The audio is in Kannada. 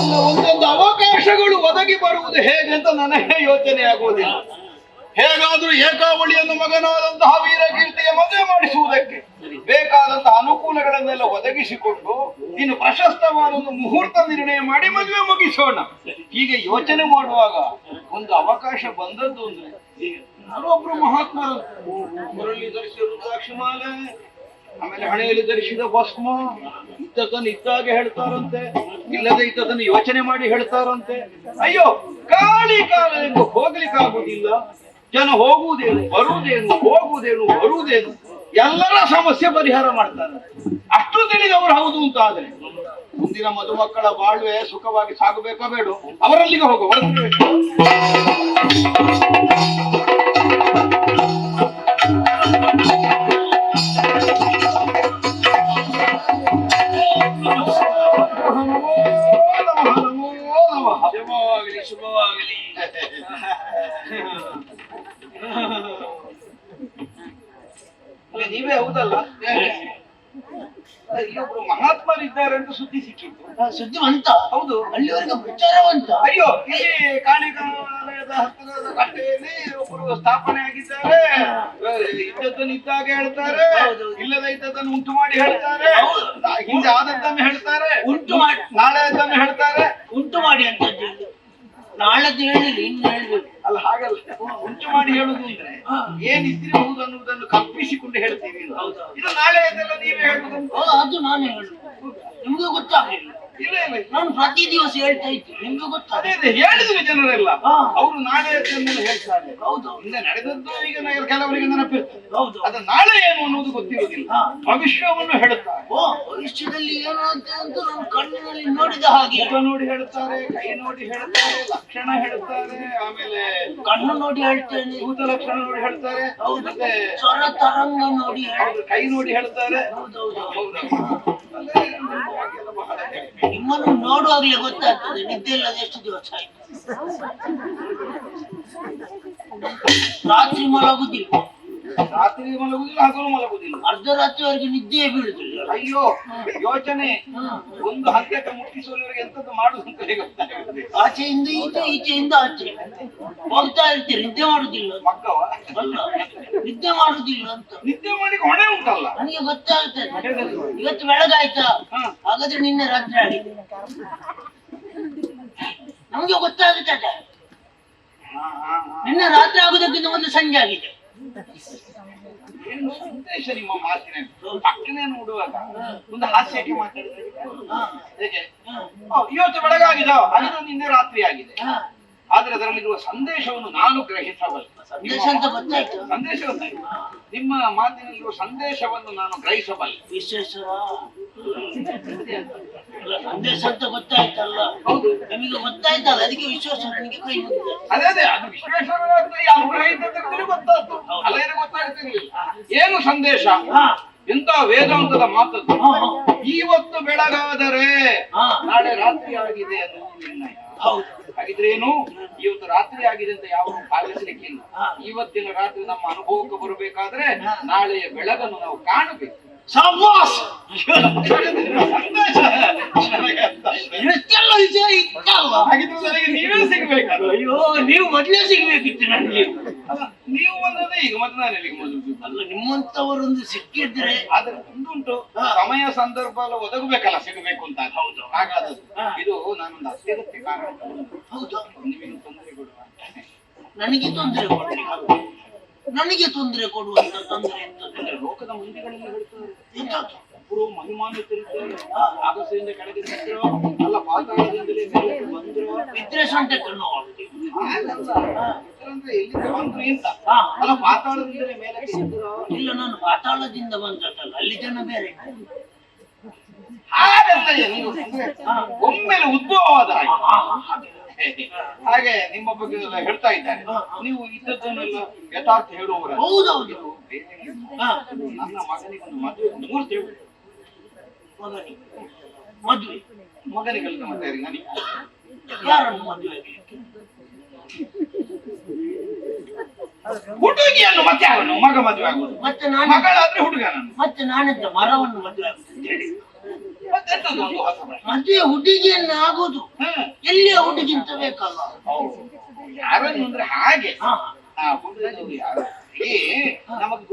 ಅಲ್ಲ, ಒಂದೊಂದು ಅವಕಾಶಗಳು ಒದಗಿ ಬರುವುದು ಹೇಗೆ ಅಂತ ನನಗೆ ಯೋಚನೆ ಆಗುವುದಿಲ್ಲ. ಹೇಗಾದ್ರೂ ಏಕಾವಳಿಯನ್ನು ಮಗನಾದಂತಹ ವೀರಕೀರ್ತಿಯ ಮದುವೆ ಮಾಡಿಸುವುದಕ್ಕೆ ಬೇಕಾದಂತಹ ಅನುಕೂಲಗಳನ್ನೆಲ್ಲ ಒದಗಿಸಿಕೊಂಡು ಇನ್ನು ಪ್ರಶಸ್ತವಾದ ಒಂದು ಮುಹೂರ್ತ ನಿರ್ಣಯ ಮಾಡಿ ಮದುವೆ ಮುಗಿಸೋಣ. ಹೀಗೆ ಯೋಚನೆ ಮಾಡುವಾಗ ಒಂದು ಅವಕಾಶ ಬಂದದ್ದು ಅಂದ್ರೆ ಯಾರೊಬ್ರು ಮಹಾತ್ಮರು. ಮುರಳಿ ಧರಿಸಿದ ರುದ್ರಾಕ್ಷಮಾಲೆ ಆಮೇಲೆ ಹಣೆಯಲ್ಲಿ ಧರಿಸಿದ ಭಸ್ಮ? ಇದ್ದದನ್ನು ಇದ್ದಾಗೆ ಹೇಳ್ತಾರಂತೆ. ಇಲ್ಲದೆ ಇದ್ದದನ್ನು ಯೋಚನೆ ಮಾಡಿ ಹೇಳ್ತಾರಂತೆ. ಅಯ್ಯೋ ಕಾಳಿ ಕಾಲ ಎಂದು ಹೋಗ್ಲಿಕ್ಕಾಗುವುದಿಲ್ಲ. ಜನ ಹೋಗುವುದೇನು, ಬರುವುದೇನು ಹೋಗುವುದೇನು, ಬರುವುದೇನು, ಎಲ್ಲರ ಸಮಸ್ಯೆ ಪರಿಹಾರ ಮಾಡ್ತಾರೆ. ಅಷ್ಟು ತಿಳಿದವರು ಹೌದು ಅಂತ ಆದ್ರೆ. ಮುಂದಿನ ಮದುಮಕ್ಕಳ ಬಾಳ್ವೆ ಸುಖವಾಗಿ ಸಾಗಬೇಕಾ ಬೇಡ? ಅವರಲ್ಲಿಗೆ ಹೋಗುವ ನೀವೇ ಹೌದಲ್ಲ? ಇಲ್ಲೊಬ್ರು ಮಹಾತ್ಮರಿದ್ದಾರೆ ಅಂತ ಸುದ್ದಿ ಸಿಕ್ಕಿತ್ತು. ಸುದ್ದಿ ಅಂತ ಹೌದು. ಅಲ್ಲಿವರೆಗೆ ವಿಚಾರವಂತ ಅಯ್ಯೋ ಇಲ್ಲಿ ಕಾಣಿಕಾಲಯದ ಹತ್ತಿರದ ಕಟ್ಟೆಯಲ್ಲಿ ಒಬ್ಬರು ಸ್ಥಾಪನೆ ಆಗಿದ್ದಾರೆ. ಇದ್ದದ್ದನ್ನು ಇದ್ದಾಗ ಹೇಳ್ತಾರೆ. ಇಲ್ಲದ ಇದ್ದದ್ದನ್ನು ಉಂಟು ಮಾಡಿ ಹೇಳ್ತಾರೆ. ಹಿಂದೆ. ಆದದ್ದನ್ನು ಹೇಳ್ತಾರೆ. ಉಂಟು ಮಾಡಿ. ನಾಳೆ ಅದನ್ನು ಹೇಳ್ತಾರೆ. ಉಂಟು ಮಾಡಿ ಅಂತ ನಾಳೆದ್ದು ಹೇಳಿ ಹೇಳಿಲ್ಲ ಇನ್ನು ಹೇಳ್ಬೇಕು ಹಾಗಲ್ಲ ಉಂಟು ಮಾಡಿ ಹೇಳುದು ಅಂದ್ರೆ ಏನಿದ್ದಿರಬಹುದು ಅನ್ನುವುದನ್ನು ಕಲ್ಪಿಸಿಕೊಂಡು ಹೇಳ್ತೀವಿ ಅಂತ. ಹೌದು. ಇದು ನಾಳೆ ಅದೆಲ್ಲ ನೀವೇ ಹೇಳುದು ಹೌದು, ಅದು ನಾನೇ ಹೇಳುದು ನಿಮ್ಗೂ ಗೊತ್ತಾಗ್ಲಿಲ್ಲ ಇಲ್ಲ ಇಲ್ಲ ನಾನು ಪ್ರತಿ ದಿವಸ ಹೇಳ್ತಾ ಇದ್ದೆ ನಿಮ್ಗೆ ಅದೇ ಹೇಳಿದ್ರು ಜನರೆಲ್ಲ. ಹಾ. ಅವರು ನಾಳೆ ಅದನ್ನೆಲ್ಲ ಹೇಳ್ತಾರೆ. ಹೌದು ಹಿಂದೆ. ನಡೆದದ್ದು ಈಗ ನ- ಕೆಲವರಿಗೆ ನೆನಪಿರ್ತದೆ. ಹೌದು ಅದು ನಾಳೆ ಏನು ಅನ್ನೋದು ಗೊತ್ತಿರುವುದಿಲ್ಲ ಹಾ. ಭವಿಷ್ಯವನ್ನು ಹೇಳುತ್ತಾರೆ. ಓ ಭವಿಷ್ಯದಲ್ಲಿ ಏನಾಗುತ್ತೆ ಅಂತ ನಾನು ಕಣ್ಣಿನಲ್ಲಿ ನೋಡಿದ ಹಾಗೆ. ಮುಖ ನೋಡಿ ಹೇಳುತ್ತಾರೆ ಕೈ ನೋಡಿ ಹೇಳ್ತಾರೆ ಲಕ್ಷಣ ಹೇಳ್ತಾರೆ ಆಮೇಲೆ ಕಣ್ಣು ನೋಡಿ ಹೇಳ್ತೇನೆ. ಭೂತ ಲಕ್ಷಣ ನೋಡಿ ಹೇಳ್ತಾರೆ ಹೌದು. ಮತ್ತೆ ಸ್ವರ ತರಂಗ ನೋಡಿ ಹೇಳ್ತೇನೆ ಅವ್ರ ಕೈ ನೋಡಿ ಹೇಳ್ತಾರೆ. ಹೌದೌದು ಹೌದು. ನಿಮ್ಮನ್ನು ನೋಡುವಾಗ್ಲೇ ಗೊತ್ತಾಗ್ತದೆ ನಿದ್ದೆ ಇಲ್ಲದ ಎಷ್ಟು ದಿವಸ ಆಯ್ತು? ರಾತ್ರಿ ಮಲಗುದಿಲ್ಲ. ರಾತ್ರಿ ಮಲಗುದಿಲ್ಲ ಹಗಲು ಮಲಗುದಿಲ್ಲ. ಅರ್ಧರಾತ್ರಿವರೆಗೆ ನಿದ್ದೆಯೇ ಬೀಳುದಿಲ್ಲ. ಅಯ್ಯೋ ಯೋಚನೆ. ಒಂದು ಹಂತಕ್ಕೆ ಮುಟ್ಟಿಸುವವರಿಗೆ ಎಂತದ್ದು ಮಾಡುದು ಅಂತ ಹೇಗೆ ಗೊತ್ತಾಗುತ್ತೆ? ಆಚೆಯಿಂದ ಈಚೆ ಈಚೆಯಿಂದ ಆಚೆ. ಹೋಗ್ತಾ ಇರ್ತೀರಿ ನಿದ್ದೆ ಮಾಡುದಿಲ್ಲ ಮಕ್ಕವ ಅಲ್ಲ ನಿದ್ದೆ ಮಾಡುದಿಲ್ಲ ಅಂತ. ನಿದ್ದೆ ಮಾಡಿ ಹೊಣೆ ಉಂಟಲ್ಲ? ನನಗೆ ಗೊತ್ತಾಗುತ್ತೆ ಇವತ್ತು ಬೆಳಗಾಯ್ತಾ? ಹಾಗಾದ್ರೆ ನಿನ್ನೆ ರಾತ್ರಿ ಆಗಿದೆ ನಮ್ಗೆ ಗೊತ್ತಾಗುತ್ತೆ ಹಾ, ಹಾ, ಹಾ. ನಿನ್ನೆ ರಾತ್ರಿ ಆಗುದಕ್ಕಿಂತ ಮೊದಲು ಸಂಜೆ ಆಗಿದೆ. ಏನು ಉದ್ದೇಶ ನಿಮ್ಮ ಮಾತಿನಲ್ಲಿ? ಅಕ್ಕನೇ ನೋಡುವಾಗ ಒಂದು ಹಾಸ್ಯಕ್ಕೆ ಮಾತಾಡಿದ್ರೆ ಹೇಗೆ? ಇವತ್ತು ಬೆಳಗಾಗಿದ. ಅದು ನಿನ್ನೆ ರಾತ್ರಿ ಆಗಿದೆ. ಆದ್ರೆ ಅದರಲ್ಲಿರುವ ಸಂದೇಶವನ್ನು ನಾನು ಗ್ರಹಿಸಬಲ್ಲ ಸಂದೇಶ ನಿಮ್ಮ ಮಾತಿನಲ್ಲಿರುವ ಸಂದೇಶವನ್ನು ನಾನು ಗ್ರಹಿಸಬಲ್ಲೆ. ವಿಶೇಷ ಸಂದೇಶ ಅಂತ ಗೊತ್ತಾಯ್ತಲ್ಲ? ನಮಗೆ ಗೊತ್ತಾಯ್ತಲ್ಲ ಅದಕ್ಕೆ ವಿಶ್ವಾಸ ನನಗೆ ಕೈ ಮುಗಿದೆ ಅದೇ ಅದೇ ಅದು ವಿಶ್ವೇಶ್ವರ ಯಾರು ಗ್ರಹಿಸಿದ್ರೆ ಗೊತ್ತಾಯ್ತು. ಗೊತ್ತಾಗ್ತಿರ್ಲಿಲ್ಲ ಏನು ಸಂದೇಶ? ಎಂತ ವೇದಾಂತದ ಮಾತು. ಇವತ್ತು ಬೆಳಗಾದರೆ. ನಾಳೆ ರಾತ್ರಿ ಆಗಿದೆ ನಿರ್ಣಯ. ಹೌದು. ಹಾಗಿದ್ರೆ ಏನು? ಇವತ್ತು ರಾತ್ರಿ ಆಗಿದೆ ಅಂತ ಯಾವ ಭಾವಿಸ್ಲಿಕ್ಕಿಲ್ಲ. ಇವತ್ತಿನ ರಾತ್ರಿ ನಮ್ಮ ಅನುಭವಕ್ಕೆ ಬರಬೇಕಾದ್ರೆ ನಾಳೆಯ ಬೆಳಗನ್ನು ನಾವು ಕಾಣಬೇಕು. ಆಯ್ತು. ಇಷ್ಟೆಲ್ಲ ವಿಷಯ ಇತ್ತಲ್ಲ ಹಾಗಿದ್ರೆ ನನಗೆ ನೀವೇ ಸಿಗ್ಬೇಕಲ್ಲ ಅಯ್ಯೋ ನೀವು ಮೊದಲೇ ಸಿಗ್ಬೇಕಿತ್ತು ನನಗೆ. ನೀವು ಬಂದ್ರೆ ಈಗ ಮತ್ತೆ ನಾನು ಎಲ್ಲಿಗೆ ಮೊದಲು ಅಲ್ಲ ನಿಮ್ಮಂತವರೊಂದು ಸಿಕ್ಕಿದ್ರೆ ಆದ್ರೆ ಒಂದುಂಟು ಸಮಯ ಸಂದರ್ಭ ಎಲ್ಲ ಒದಗಬೇಕಲ್ಲ ಸಿಗಬೇಕು ಅಂತ. ಹೌದು. ಹಾಗಾದ್ರೆ ಇದು ನಾನೊಂದು ಅತ್ಯಗತ್ಯ ಕಾರಣ ಹೌದಾ. ನಿಮಗೆ ತೊಂದರೆ ಕೊಡುವ ನನಗೆ ತೊಂದರೆ ಕೊಡ್ರಿ ನನಗೆ ತೊಂದರೆ ಕೊಡುವಂತ ತೊಂದರೆ ಅಂದ್ರೆ ಲೋಕದ ಮಂದಿಗಳೆಲ್ಲ ಹೇಳ್ತಾರೆ. ಎಂತದ್ದು? ಒಬ್ಬರು ಮಹಿಮಾನ್ವಿತರಿದ್ದಾರೆ ಆಗಸದಿಂದ ಕೆಳಗೆ ಬಿದ್ದರು ಅಲ್ಲ ಪಾತಾಳದಿಂದಲೇ ಮೇಲೆ ಬಂದ್ರು. ಅಲ್ಲ ಪಾತಾಳದಿಂದಲೇ ಮೇಲೆ ಇಲ್ಲ ನಾನು ಪಾತಾಳದಿಂದ ಬಂದದ್ದಲ್ಲ ಅಲ್ಲಿ ಜನ ಬೇರೆ ಹಾಗಂತ ಒಮ್ಮೆಲೆ ಉದ್ಭವವಾದ ಹಾಗೆ. ಹಾಗೆ. ನಿಮ್ಮ ಬಗ್ಗೆ ಎಲ್ಲ ಹೇಳ್ತಾ ಇದ್ದಾರೆ. ನೀವು ಇದ್ದದ್ದನ್ನೆಲ್ಲ ಯಥಾರ್ಥ ಹೇಳುವವರ ಹೌದೌದು. ನನ್ನ ಮಗನಿಗೆ ಒಂದು ಮದುವೆ ಹೇಳು. ಮಗನಿಗೆ. ಮದುವೆ. ಮಗನಿಗೆಲ್ಲ ಮತ್ತೆ? ನನಗೆ. ಯಾರನ್ನು ಮದುವೆ? ಹುಡುಗಿಯನ್ನು ಮತ್ತೆ ಅವನು ಮಗ ಮದುವೆ ಆಗುವುದು. ಮತ್ತೆ ನಾನು ಮಗಳಾದ್ರೆ ಹುಡುಗನನ್ನು. ಮತ್ತೆ ನಾನೆಂತ? ಮರವನ್ನು ಮದುವೆ ಮದುವೆ ಹುಡುಗಿಯನ್ನ ಆಗೋದು. ಎಲ್ಲಿಯ ಹುಡುಗಿಂತ ಬೇಕಲ್ಲ? ಹೌದು. ಯಾರನ್ನು ಅಂದ್ರೆ ಹಾಗೆ. ಆ ಹುಡುಗರು ಯಾರು ನಮಗೆ